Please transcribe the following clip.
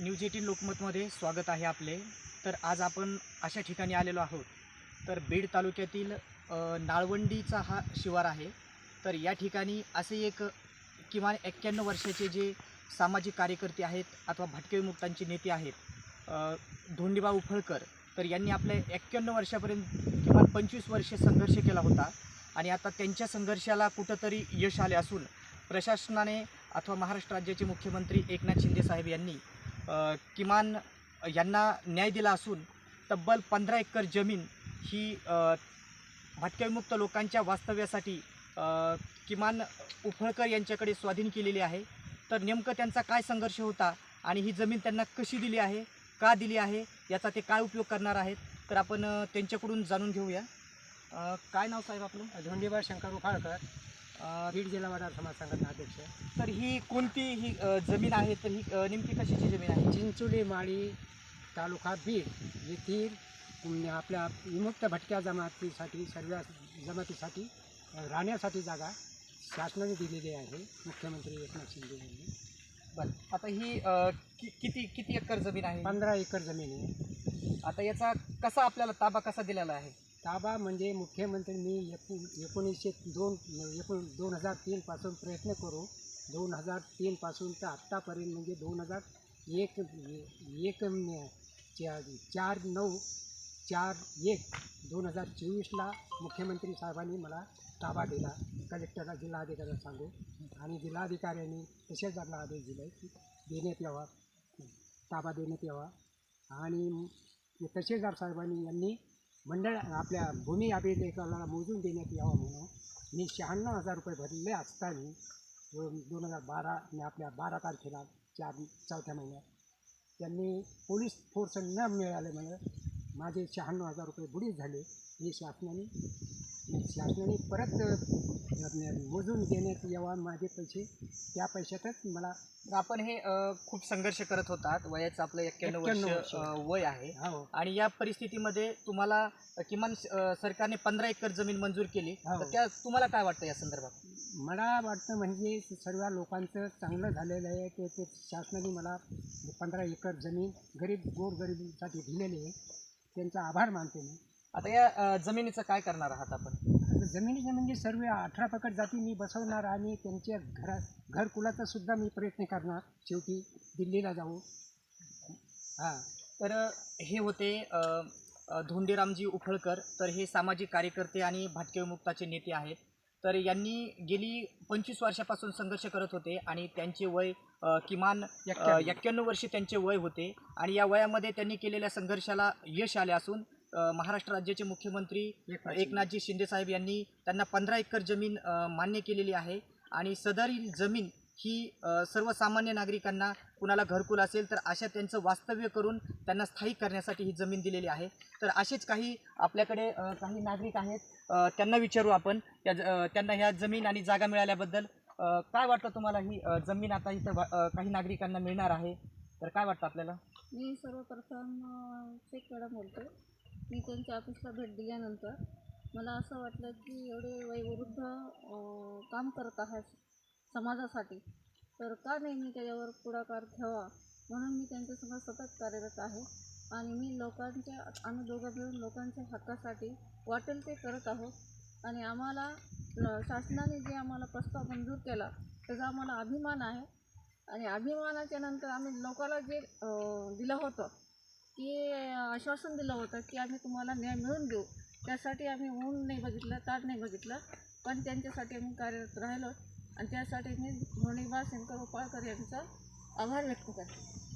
News eighteen लोकमतमध्ये स्वागत आहे आपले. तर आज आपण अशा ठिकाणी आलेलो आहोत. तर बीड तालुक्यातील नाळवंडीचा हा शिवार आहे. तर या ठिकाणी असे एक किमान एक्क्याण्णव वर्षाचे जे सामाजिक कार्यकर्ते आहेत अथवा भटके विमुक्तांचे नेते आहेत धोंडीबा उफळकर तर यांनी आपल्या एक्क्याण्णव वर्षापर्यंत किमान पंचवीस वर्षे संघर्ष केला होता. आणि आता त्यांच्या संघर्षाला कुठंतरी यश आले असून प्रशासनाने अथवा महाराष्ट्र राज्याचे मुख्यमंत्री एकनाथ शिंदे साहेब यांनी किमान यांना न्याय दिला असून तब्बल पंधरा एकर जमीन ही भटक्याविमुक्त लोकांच्या वास्तव्यासाठी किमान उफळकर यांच्याकडे स्वाधीन केलेली आहे. तर नेमकं त्यांचा काय संघर्ष होता आणि ही जमीन त्यांना कशी दिली आहे का दिली आहे याचा ते काय उपयोग करणार आहेत तर आपण त्यांच्याकडून जाणून घेऊया. काय नाव साहेब आपलं? धोंडीबा शंकर उफाळकर बीड जिल्हा वडार समाज संघटना अध्यक्ष. तर ही कोणती ही अ, जमीन आहे? तर ही अ, नेमकी कशाची जमीन आहे? चिंचोली माळी तालुका बीड येथील अं, आपल्या विमुक्त भटक्या जमातीसाठी सर्व जमातीसाठी अं, राहण्यासाठी जागा शासनाने दिलेली आहे. मुख्यमंत्री एकनाथ शिंदे यांनी. बरं. आता ही अ, कि- किती किती एकर जमीन आहे? पंधरा एकर जमीन आहे. आता याचा कसा आपल्याला ताबा कसा दिलेला आहे? ताबा म्हणजे मुख्यमंत्री मी एकूण एकोणीसशे दोन एकूण दोन हजार तीनपासून प्रयत्न करू. दोन हजार तीनपासून तर आत्तापर्यंत म्हणजे दोन हजार एक एक म- चार नऊ चार एक दोन हजार चोवीसला मुख्यमंत्री साहेबांनी मला ताबा दिला. कलेक्टरला जिल्हाधिकाऱ्याला सांगू. आणि जिल्हाधिकाऱ्यांनी तहसीलदारला आदेश दिले की देण्यात यावा. ताबा देण्यात यावा. आणि तहसीलदार साहेबांनी यांनी मंडळ आपल्या भूमी अभिलेखाला मोजून देण्यात यावं म्हणून मी शहाण्णव हजार रुपये भरले असताना दोन हजार बारा आणि आपल्या बारा तारखेला चार चौथ्या महिन्यात त्यांनी पोलीस फोर्स न मिळाल्यामुळे माझे शहाण्णव हजार रुपये बुडीत झाले. हे शासनाने शासनाने परत मोजून देण्यात यावा माझे पैसे त्या पैशातच मला आपण हे अ, खूप संघर्ष करत होतात. वयाचं आपलं एक्क्याण्णव 91 वर्ष वर्ष. अ, वय आहे. हो. आणि या परिस्थितीमध्ये तुम्हाला किमान अ, सरकारने पंधरा एकर जमीन मंजूर केली. हो. तर त्या तुम्हाला काय वाटतं या संदर्भात? मला वाटतं म्हणजे सर्व लोकांचं चांगलं झालेलं आहे. ते ते शासनाने मला पंधरा एकर जमीन गरीब गोरगरिबीसाठी दिलेली आहे. त्यांचा आभार मानते मी. आता या जमिनीचं काय करणार आहात आपण? जमिनीचे म्हणजे सर्व अठरा पकड जाती मी बसवणार आणि त्यांच्या घरा घरकुलाचा सुद्धा मी प्रयत्न करणार. शेवटी दिल्लीला जाऊ. हां. तर हे होते धोंडीरामजी उफळकर तर हे सामाजिक कार्यकर्ते आणि भटके विमुक्ताचे नेते आहेत. तर यांनी गेली पंचवीस वर्षापासून संघर्ष करत होते आणि त्यांचे वय किमान एक्क्याण्णव. वर्षे त्यांचे वय होते. आणि या वयामध्ये त्यांनी केलेल्या संघर्षाला यश आले असून महाराष्ट्र राज्याचे मुख्यमंत्री एकनाथ एकनाथजी शिंदे साहेब यांनी त्यांना पंधरा एकर जमीन मान्य केलेली आहे. आणि सदरील जमीन ही सर्वसामान्य नागरिकांना कुणाला घरकुल असेल तर अशा त्यांचं वास्तव्य करून त्यांना स्थायिक करण्यासाठी ही जमीन दिलेली आहे. तर असेच काही आपल्याकडे काही नागरिक आहेत. त्यांना विचारू आपण. त्या त्यांना ह्या जमीन आणि जागा मिळाल्याबद्दल काय वाटतं तुम्हाला ही जमीन आता इथं काही नागरिकांना मिळणार आहे? तर काय वाटतं आपल्याला? मी सर्वप्रथम मॅडम बोलते. मी त्यांच्या ऑफिसला भेट दिल्यानंतर मला असं वाटलं की एवढे वयोवृद्ध काम करत आहेत समाजासाठी तर का नाही मी त्याच्यावर पुढाकार ठेवा म्हणून मी त्यांच्यासमोर सतत कार्यरत आहे आणि मी लोकांच्या आम्ही दोघं मिळून लोकांच्या हक्कासाठी वाटेल ते करत आहोत. आणि आम्हाला शासनाने जे आम्हाला प्रस्ताव मंजूर केला त्याचा आम्हाला अभिमान आहे. आणि अभिमानाच्या नंतर आम्ही लोकाला जे दिलं होतं की आश्वासन दिलं होतं की आम्ही तुम्हाला न्याय मिळून देऊ. त्यासाठी आम्ही ऊन नाही बघितलं तार नाही बघितलं पण त्यांच्यासाठी आम्ही कार्यरत राहिलो. आणि त्यासाठी मी धोणीबा शंकर उपाळकर यांचा आभार व्यक्त करते.